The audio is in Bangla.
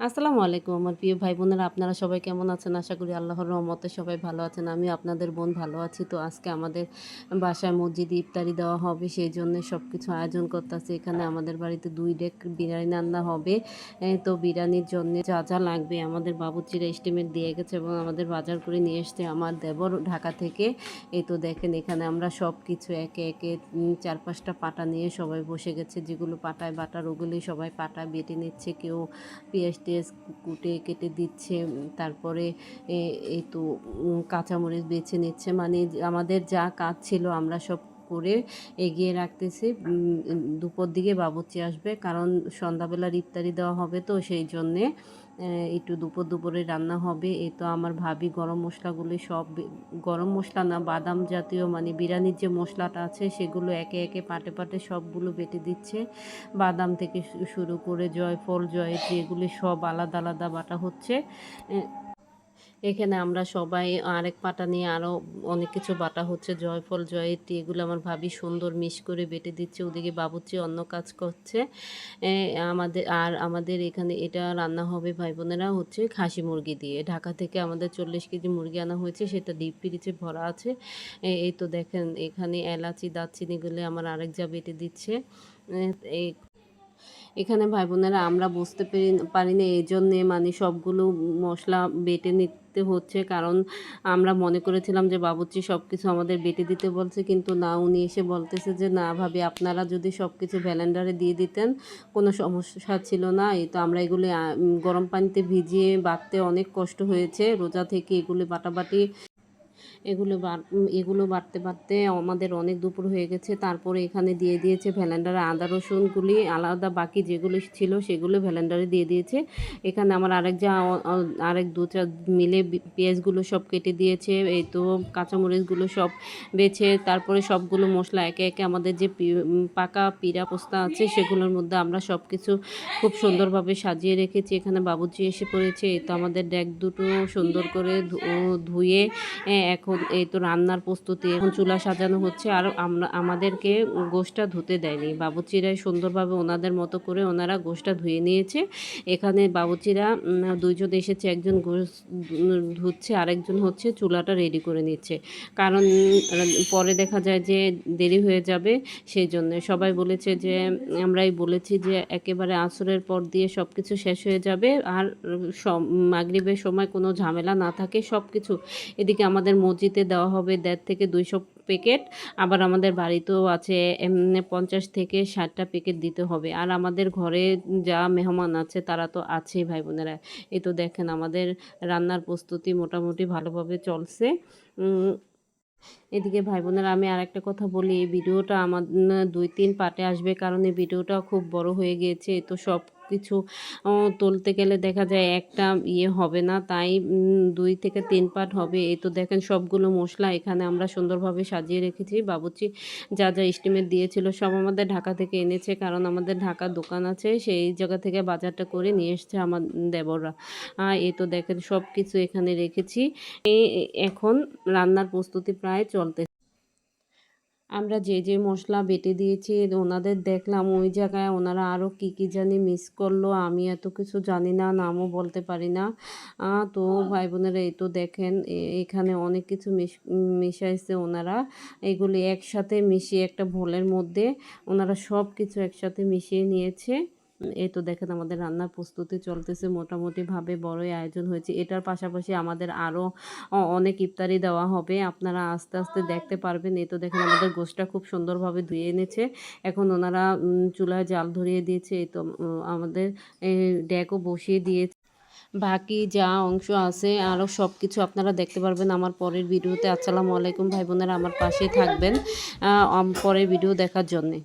আসসালামু আলাইকুম আমার প্রিয় ভাই বোনেরা আপনারা সবাই কেমন আছেন? আশা করি আল্লাহর রহমতে সবাই ভালো আছেন। আমি আপনাদের বোন ভালো আছি। তো আজকে আমাদের বাসায় মসজিদে ইফতারি দেওয়া হবে, সেই জন্য সব কিছু আয়োজন করতেছে। এখানে আমাদের বাড়িতে দুই ডেক বিরিয়ানি রান্না হবে। তো বিরিয়ানির জন্য যা যা লাগবে আমাদের বাবুচিরা এস্টিমেট দিয়ে গেছে এবং আমাদের বাজার করে নিয়ে এসছে আমার দেবর ঢাকা থেকে। এই তো দেখেন এখানে আমরা সব কিছু একে একে চার পাঁচটা পাটা নিয়ে সবাই বসে গেছে। যেগুলো পাটায় বাটার ওগুলি সবাই পাটা বেটে নিচ্ছে। কেউ পেঁয়াজ টেয়াজ কুটে কেটে দিচ্ছে তারপরে এই তো কাঁচামরিচ বেছে নিচ্ছে। মানে আমাদের যা কাজ ছিল, আমরা সব করে এগিয়ে রাখতেছি। দুপুর দিকে বাবুচি আসবে কারণ সন্ধ্যাবেলার ইফতারি দেওয়া হবে তো সেই জন্যে একটু দুপুর দুপুরে রান্না হবে। এই তো আমার ভাবি গরম মশলাগুলি সব গরম মশলা না বাদাম জাতীয় মানে বিরিয়ানির যে মশলাটা আছে সেগুলো একে একে পাটে পাটে সবগুলো বেটে দিচ্ছে। বাদাম থেকে শুরু করে জয়ফল জয়ত্রী এগুলি সব আলাদা আলাদা বাটা হচ্ছে। এ, এখানে আমরা সবাই আরেক পাটা নিয়ে আরও অনেক কিছু বাটা হচ্ছে, জয়ফল জয়ত্রী এগুলো আমার ভাবি সুন্দর মিশ করে বেটে দিচ্ছে, ওদিকে বাবুচি অন্য কাজ করছে। আমাদের, আর আমাদের এখানে এটা রান্না হবে ভাই বোনেরা হচ্ছে খাসি মুরগি দিয়ে। ঢাকা থেকে আমাদের চল্লিশ কেজি মুরগি আনা হয়েছে, সেটা ডিপ ফ্রিজে ভরা আছে। এই তো দেখেন, এখানে এলাচি দারচিনিগুলো আমার আরেক যা বেটে দিচ্ছে। এই এখানে ভাই বোনেরা আমরা বুঝতে পেরে পারি না এই জন্যে মানে সবগুলো মশলা বেটে নিতে হচ্ছে। কারণ আমরা মনে করেছিলাম যে বাবুচি সব কিছু আমাদের বেটে দিতে বলছে। কিন্তু না, উনি এসে বলতেছে যে, না ভাবি, আপনারা যদি সব কিছু ভ্যালেন্ডারে দিয়ে দিতেন, কোনো সমস্যা ছিল না। এই তো আমরা এগুলি গরম পানিতে ভিজিয়ে বাটতে অনেক কষ্ট হয়েছে। রোজা থেকে এগুলি বাটাবাটি এগুলো এগুলো বাড়তে বাড়তে আমাদের অনেক দুপুর হয়ে গেছে। তারপরে এখানে দিয়ে দিয়েছে ভ্যালেন্ডারে আদা রসুনগুলি আলাদা বাকি যেগুলো ছিল সেগুলো ভ্যালেন্ডারে দিয়ে দিয়েছে। এখানে আমার আরেক যা আরেক দু চার মিলে পেঁয়াজগুলো সব কেটে দিয়েছে। এই তো কাঁচামরিচগুলো সব বেছে তারপরে সবগুলো মশলা একে একে আমাদের যে পাকা পিড়া পোস্তা আছে সেগুলোর মধ্যে আমরা সব কিছু খুব সুন্দরভাবে সাজিয়ে রেখেছি। এখানে বাবুজি এসে পড়েছে। এই তো আমাদের ডেক দুটো সুন্দর করে ধুয়ে এ, এখন এই তো রান্নার প্রস্তুতি, এখন চুলা সাজানো হচ্ছে, আর আমরা আমাদেরকে গোশটা ধুতে দেয়নি। বাবুচিরাই সুন্দরভাবে ওনাদের মতো করে ওনারা গোশটা ধুয়ে নিয়েছে। এখানে বাবুচিরা দুইজন এসেছে, একজন গোশ ধুচ্ছে, আরেকজন হচ্ছে চুলাটা রেডি করে নিচ্ছে। কারণ, পরে দেখা যায় যে দেরি হয়ে যাবে সেই জন্য সবাই বলেছে যে, আমরাই বলেছি যে একেবারে আসরের পর দিয়ে সব কিছু শেষ হয়ে যাবে, আর সম- মাগরিবের সময় কোনো ঝামেলা না থাকে সব কিছু এদিকে আমাদের মসজিদে দেওয়া হবে দেড় থেকে দুইশো প্যাকেট আবার আমাদের বাড়িতেও আছে পঞ্চাশ থেকে ষাটটা প্যাকেট দিতে হবে। আর আমাদের ঘরে যা মেহমান আছে, তারা তো আছেই ভাই বোনেরা এই তো দেখেন আমাদের রান্নার প্রস্তুতি মোটামুটি ভালোভাবে চলছে। এদিকে ভাই বোনেরা আমি আরেকটা কথা বলি, এই ভিডিওটা আমার দুই তিন পার্টে আসবে। কারণ এই ভিডিওটা খুব বড় হয়ে গিয়েছে তো সব কিছু তুলতে গেলে দেখা যায় একটা ইয়ে হবে না, তাই দুই থেকে তিন পার্ট হবে। এই তো দেখেন সবগুলো মশলা এখানে আমরা সুন্দরভাবে সাজিয়ে রেখেছি। বাবুচি যা যা এস্টিমেট দিয়েছিল সব আমাদের ঢাকা থেকে এনেছে, কারণ আমাদের ঢাকার দোকান আছে, সেই জায়গা থেকে বাজারটা করে নিয়ে এসছে আমার দেবররা। এই তো দেখেন সব কিছু এখানে রেখেছি। এখন রান্নার প্রস্তুতি প্রায় চলতে আমরা যে যে মশলা বেটে দিয়েছি, ওনাদের দেখলাম ওই জায়গায় ওনারা আরও কি কি জানি মিস করল, আমি এত কিছু জানি না, নামও বলতে পারি না। তো ভাই বোনেরা এই তো দেখেন এখানে অনেক কিছু মিশ, মিশাইছে ওনারা। এগুলি একসাথে মিশিয়ে একটা ভোলের মধ্যে ওনারা সব কিছু একসাথে মিশিয়ে নিয়েছে। এই তো দেখেন আমাদের রান্নার প্রস্তুতি চলতেছে, মোটামুটিভাবে বড়ই আয়োজন হয়েছে। এটার পাশাপাশি আমাদের আরও অনেক ইফতারি দেওয়া হবে, আপনারা আস্তে আস্তে দেখতে পারবেন। এই তো দেখেন আমাদের গোশটা খুব সুন্দরভাবে ধুয়ে এনেছে। এখন ওনারা চুলায় জাল ধরিয়ে দিয়েছে, এই তো আমাদের ড্যাকও বসিয়ে দিয়েছে। বাকি যা অংশ আছে, আরও সব কিছু আপনারা দেখতে পারবেন আমার পরের ভিডিওতে। আসসালামু আলাইকুম ভাই বোনেরা, আমার পাশেই থাকবেন পরের ভিডিও দেখার জন্যে।